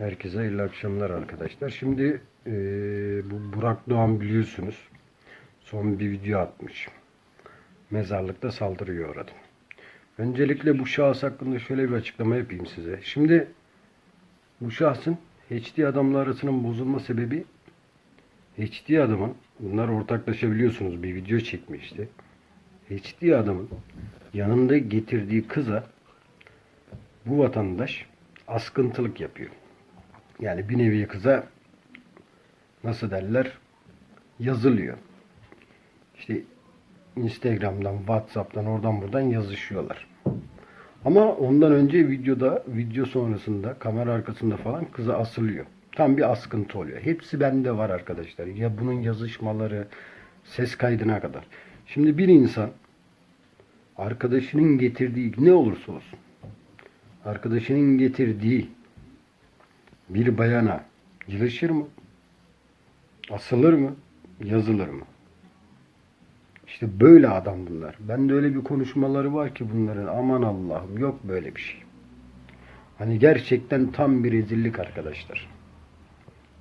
Herkese hayırlı akşamlar arkadaşlar. Şimdi eee, bu Burak Doğan biliyorsunuz. Son bir video atmış. Mezarlıkta saldırıya uğradı. Öncelikle bu şahıs hakkında şöyle bir açıklama yapayım size. Şimdi bu şahsın HD adamla arasının bozulma sebebi HD adamın bunlar ortaklaşabiliyorsunuz bir video çekmişti. HD adamın yanında getirdiği kıza bu vatandaş askıntılık yapıyor. Yani bir nevi kıza nasıl derler yazılıyor. İşte Instagram'dan, Whatsapp'tan, oradan buradan yazışıyorlar. Ama ondan önce videoda, video sonrasında, kamera arkasında falan kıza asılıyor. Tam bir askıntı oluyor. Hepsi bende var arkadaşlar. Ya bunun yazışmaları, ses kaydına kadar. Şimdi bir insan arkadaşının getirdiği ne olursa olsun arkadaşının getirdiği bir bayana yılışır mı? Asılır mı? Yazılır mı? İşte böyle adam bunlar. Ben de öyle bir konuşmaları var ki bunların aman Allah'ım yok böyle bir şey. Hani gerçekten tam bir rezillik arkadaşlar.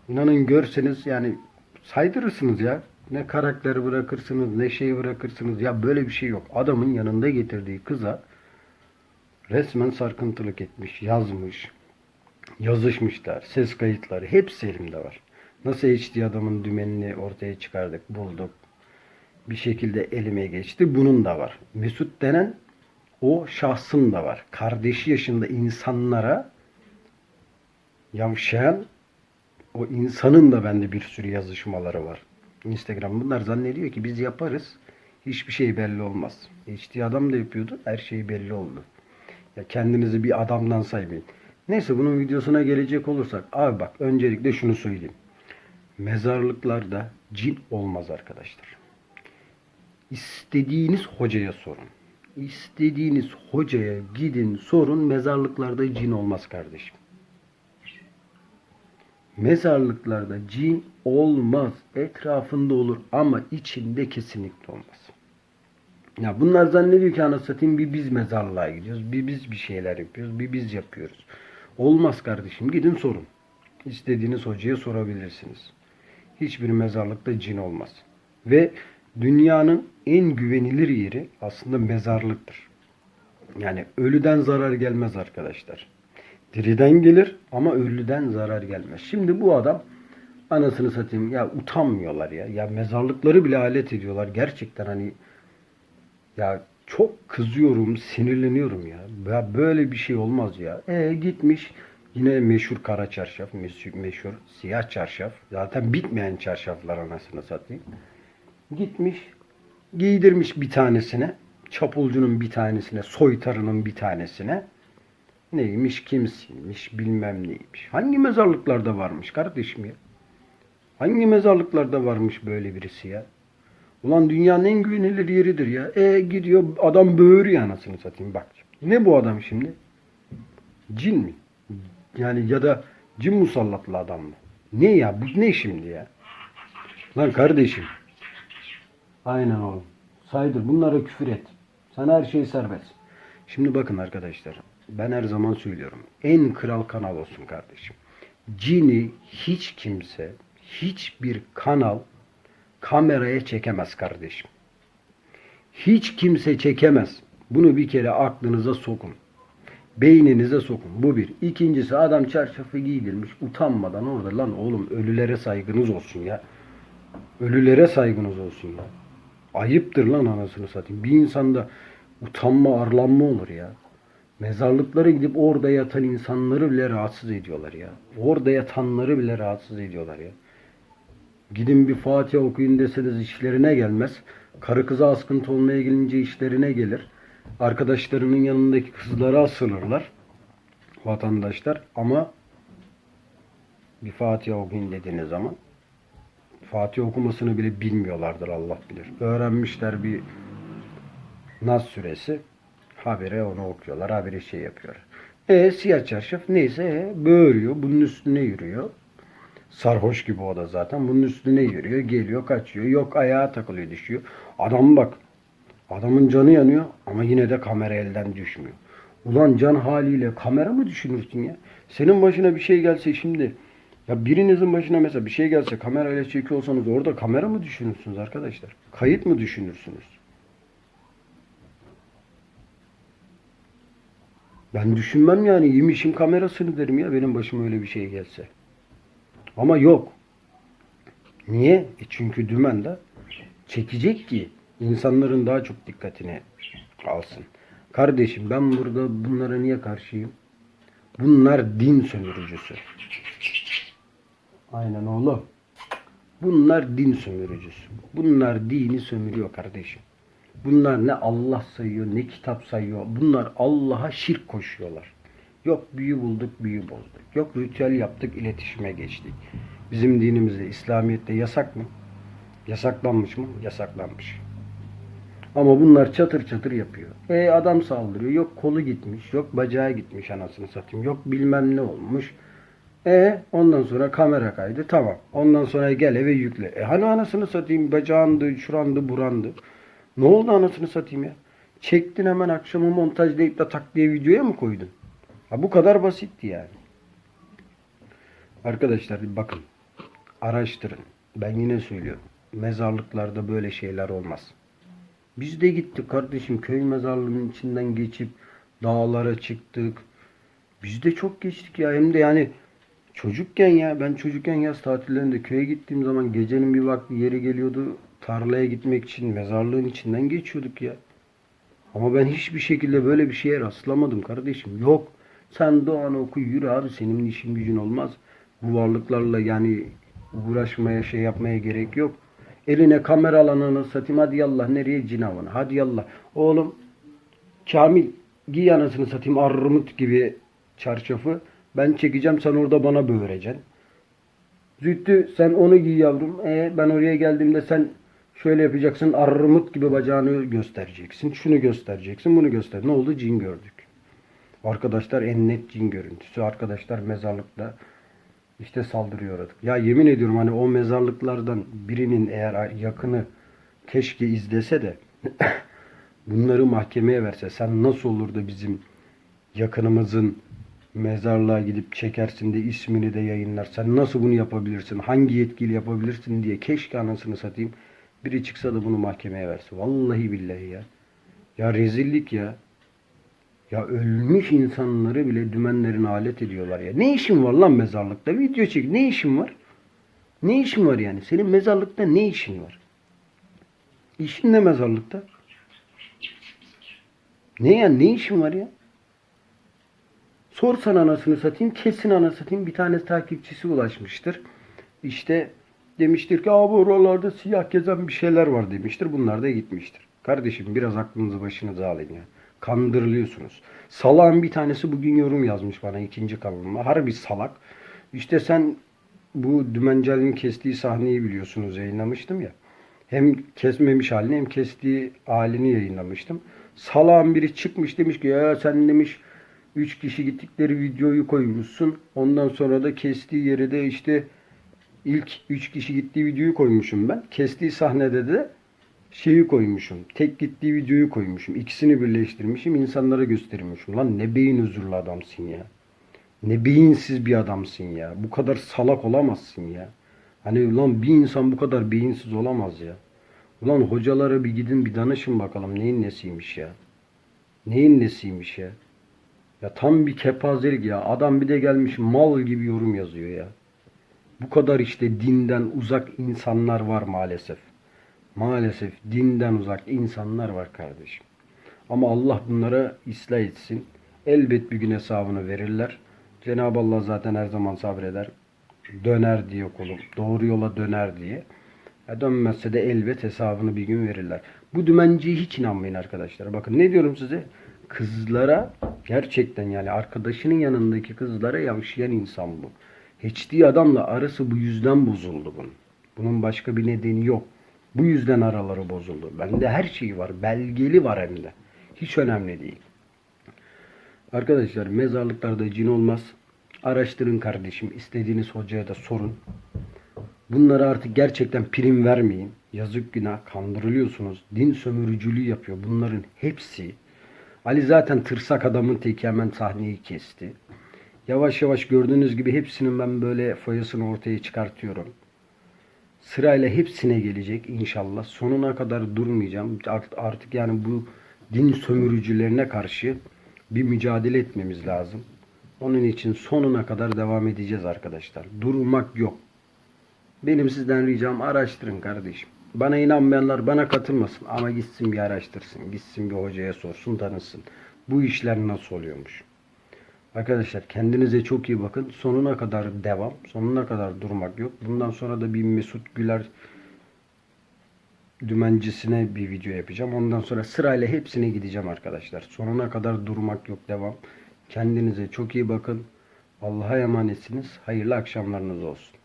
İnanın görseniz yani saydırırsınız ya. Ne karakter bırakırsınız ne şey bırakırsınız. Ya böyle bir şey yok. Adamın yanında getirdiği kıza resmen sarkıntılık etmiş, yazmış, yazışmışlar, ses kayıtları hepsi elimde var. Nasıl HD adamın dümenini ortaya çıkardık, bulduk. Bir şekilde elime geçti. Bunun da var. Mesut denen o şahsın da var. Kardeşi yaşında insanlara yavşayan o insanın da bende bir sürü yazışmaları var. Instagram bunlar zannediyor ki biz yaparız. Hiçbir şey belli olmaz. HD adam da yapıyordu. Her şey belli oldu. Ya kendinizi bir adamdan saymayın. Neyse bunun videosuna gelecek olursak. Abi bak öncelikle şunu söyleyeyim. Mezarlıklarda cin olmaz arkadaşlar. İstediğiniz hocaya sorun. İstediğiniz hocaya gidin sorun. Mezarlıklarda cin olmaz kardeşim. Mezarlıklarda cin olmaz. Etrafında olur ama içinde kesinlikle olmaz. Ya bunlar zannediyor ki anasını satayım bir biz mezarlığa gidiyoruz. Bir biz bir şeyler yapıyoruz. Bir biz yapıyoruz. Olmaz kardeşim. Gidin sorun. İstediğiniz hocaya sorabilirsiniz. Hiçbir mezarlıkta cin olmaz. Ve dünyanın en güvenilir yeri aslında mezarlıktır. Yani ölüden zarar gelmez arkadaşlar. Diriden gelir ama ölüden zarar gelmez. Şimdi bu adam anasını satayım ya utanmıyorlar ya. Ya mezarlıkları bile alet ediyorlar. Gerçekten hani ya çok kızıyorum, sinirleniyorum ya. Böyle bir şey olmaz ya. E gitmiş yine meşhur kara çarşaf, meşhur, meşhur siyah çarşaf. Zaten bitmeyen çarşaflar anasını satayım. Gitmiş, giydirmiş bir tanesine, çapulcunun bir tanesine, soytarının bir tanesine. Neymiş, kimsiymiş, bilmem neymiş. Hangi mezarlıklarda varmış kardeşim ya? Hangi mezarlıklarda varmış böyle birisi ya? Ulan dünyanın en güvenilir yeridir ya. E gidiyor adam böğürüyor anasını satayım bak. Ne bu adam şimdi? Cin mi? Yani ya da cin musallatlı adam mı? Ne ya? Bu ne şimdi ya? Lan kardeşim. Aynen oğlum. Saydır. Bunlara küfür et. Sana her şey serbest. Şimdi bakın arkadaşlar. Ben her zaman söylüyorum. En kral kanal olsun kardeşim. Cini hiç kimse, hiçbir kanal kameraya çekemez kardeşim. Hiç kimse çekemez. Bunu bir kere aklınıza sokun. Beyninize sokun. Bu bir. İkincisi adam çarşafı giydirmiş. Utanmadan orada lan oğlum ölülere saygınız olsun ya. Ölülere saygınız olsun ya. Ayıptır lan anasını satayım. Bir insanda utanma arlanma olur ya. Mezarlıklara gidip orada yatan insanları bile rahatsız ediyorlar ya. Orada yatanları bile rahatsız ediyorlar ya. Gidin bir Fatiha okuyun deseniz işlerine gelmez. Karı kıza askıntı olmaya gelince işlerine gelir. Arkadaşlarının yanındaki kızlara asılırlar. Vatandaşlar ama bir Fatiha okuyun dediğiniz zaman Fatiha okumasını bile bilmiyorlardır Allah bilir. Öğrenmişler bir Nas suresi. Habire onu okuyorlar. Habire şey yapıyor. E siyah çarşaf neyse e, böğürüyor. Bunun üstüne yürüyor. Sarhoş gibi o da zaten. Bunun üstüne yürüyor. Geliyor kaçıyor. Yok ayağa takılıyor düşüyor. Adam bak. Adamın canı yanıyor ama yine de kamera elden düşmüyor. Ulan can haliyle kamera mı düşünürsün ya? Senin başına bir şey gelse şimdi ya birinizin başına mesela bir şey gelse kamerayla çekiyorsanız orada kamera mı düşünürsünüz arkadaşlar? Kayıt mı düşünürsünüz? Ben düşünmem yani yemişim kamerasını derim ya benim başıma öyle bir şey gelse. Ama yok. Niye? E çünkü dümen de çekecek ki insanların daha çok dikkatini alsın. Kardeşim ben burada bunlara niye karşıyım? Bunlar din sömürücüsü. Aynen oğlum. Bunlar din sömürücüsü. Bunlar dini sömürüyor kardeşim. Bunlar ne Allah sayıyor ne kitap sayıyor. Bunlar Allah'a şirk koşuyorlar. Yok büyü bulduk büyü bozduk. Yok ritüel yaptık iletişime geçtik. Bizim dinimizde İslamiyet'te yasak mı? Yasaklanmış mı? Yasaklanmış. Ama bunlar çatır çatır yapıyor. E adam saldırıyor. Yok kolu gitmiş. Yok bacağı gitmiş anasını satayım. Yok bilmem ne olmuş. E ondan sonra kamera kaydı. Tamam. Ondan sonra gel eve yükle. E hani anasını satayım bacağındı, şurandı, burandı. Ne oldu anasını satayım ya? Çektin hemen akşamı montajlayıp da tak diye videoya mı koydun? Ha bu kadar basitti yani. Arkadaşlar bakın. Araştırın. Ben yine söylüyorum. Mezarlıklarda böyle şeyler olmaz. Biz de gittik kardeşim köy mezarlığının içinden geçip dağlara çıktık. Biz de çok geçtik ya hem de yani çocukken ya ben çocukken yaz tatillerinde köye gittiğim zaman gecenin bir vakti yeri geliyordu tarlaya gitmek için mezarlığın içinden geçiyorduk ya. Ama ben hiçbir şekilde böyle bir şeye rastlamadım kardeşim. Yok. Sen doğanı oku yürü abi senin işin gücün olmaz. Bu varlıklarla yani uğraşmaya şey yapmaya gerek yok. Eline kamera alanını satayım hadi yallah nereye cin avına hadi yallah. Oğlum Kamil giy anasını satayım armut gibi çarşafı. Ben çekeceğim sen orada bana böğüreceksin. Zühtü sen onu giy yavrum. E, ben oraya geldiğimde sen şöyle yapacaksın. Armut gibi bacağını göstereceksin. Şunu göstereceksin. Bunu göster. Ne oldu? Cin gördük. Arkadaşlar en net cin görüntüsü. Arkadaşlar mezarlıkta işte saldırıyor artık. Ya yemin ediyorum hani o mezarlıklardan birinin eğer yakını keşke izlese de bunları mahkemeye verse sen nasıl olur da bizim yakınımızın mezarlığa gidip çekersin de ismini de yayınlar. Sen nasıl bunu yapabilirsin? Hangi yetkili yapabilirsin diye keşke anasını satayım. Biri çıksa da bunu mahkemeye verse. Vallahi billahi ya. Ya rezillik ya. Ya ölmüş insanları bile dümenlerine alet ediyorlar ya. Ne işin var lan mezarlıkta? Video çek. Ne işin var? Ne işin var yani? Senin mezarlıkta ne işin var? İşin ne mezarlıkta? Ne ya? Ne işin var ya? Sorsan anasını satayım, kesin anasını satayım bir tane takipçisi ulaşmıştır. İşte demiştir ki abi oralarda siyah gezen bir şeyler var demiştir. Bunlar da gitmiştir. Kardeşim biraz aklınızı başınıza alın ya. Kandırılıyorsunuz. Salağın bir tanesi bugün yorum yazmış bana ikinci kanalıma. Harbi salak. İşte sen bu Dümencel'in kestiği sahneyi biliyorsunuz yayınlamıştım ya. Hem kesmemiş halini hem kestiği halini yayınlamıştım. Salağın biri çıkmış demiş ki ya sen demiş 3 kişi gittikleri videoyu koymuşsun. Ondan sonra da kestiği yere de işte ilk 3 kişi gittiği videoyu koymuşum ben. Kestiği sahnede de şeyi koymuşum. Tek gittiği videoyu koymuşum. İkisini birleştirmişim. insanlara göstermişim. Lan ne beyin huzurlu adamsın ya. Ne beyinsiz bir adamsın ya. Bu kadar salak olamazsın ya. Hani lan bir insan bu kadar beyinsiz olamaz ya. Ulan hocalara bir gidin bir danışın bakalım neyin nesiymiş ya. Neyin nesiymiş ya. Ya tam bir kepazelik ya. Adam bir de gelmiş mal gibi yorum yazıyor ya. Bu kadar işte dinden uzak insanlar var maalesef. Maalesef dinden uzak insanlar var kardeşim. Ama Allah bunlara ıslah etsin. Elbet bir gün hesabını verirler. Cenab-ı Allah zaten her zaman sabreder. Döner diye kulum. Doğru yola döner diye. Ya dönmezse de elbet hesabını bir gün verirler. Bu dümenciye hiç inanmayın arkadaşlar. Bakın ne diyorum size? Kızlara gerçekten yani arkadaşının yanındaki kızlara yavşayan insan bu. HD adamla arası bu yüzden bozuldu bunun. Bunun başka bir nedeni yok. Bu yüzden araları bozuldu. Bende her şey var. Belgeli var hem de. Hiç önemli değil. Arkadaşlar mezarlıklarda cin olmaz. Araştırın kardeşim. İstediğiniz hocaya da sorun. Bunlara artık gerçekten prim vermeyin. Yazık günah kandırılıyorsunuz. Din sömürücülüğü yapıyor. Bunların hepsi Ali zaten tırsak adamın teki hemen sahneyi kesti. Yavaş yavaş gördüğünüz gibi hepsinin ben böyle foyasını ortaya çıkartıyorum. Sırayla hepsine gelecek inşallah. Sonuna kadar durmayacağım. Art- Artık yani bu din sömürücülerine karşı bir mücadele etmemiz lazım. Onun için sonuna kadar devam edeceğiz arkadaşlar. Durmak yok. Benim sizden ricam araştırın kardeşim. Bana inanmayanlar bana katılmasın ama gitsin bir araştırsın. Gitsin bir hocaya sorsun tanısın. Bu işler nasıl oluyormuş. Arkadaşlar kendinize çok iyi bakın. Sonuna kadar devam. Sonuna kadar durmak yok. Bundan sonra da bir Mesut Güler dümencisine bir video yapacağım. Ondan sonra sırayla hepsine gideceğim arkadaşlar. Sonuna kadar durmak yok. Devam. Kendinize çok iyi bakın. Allah'a emanetsiniz. Hayırlı akşamlarınız olsun.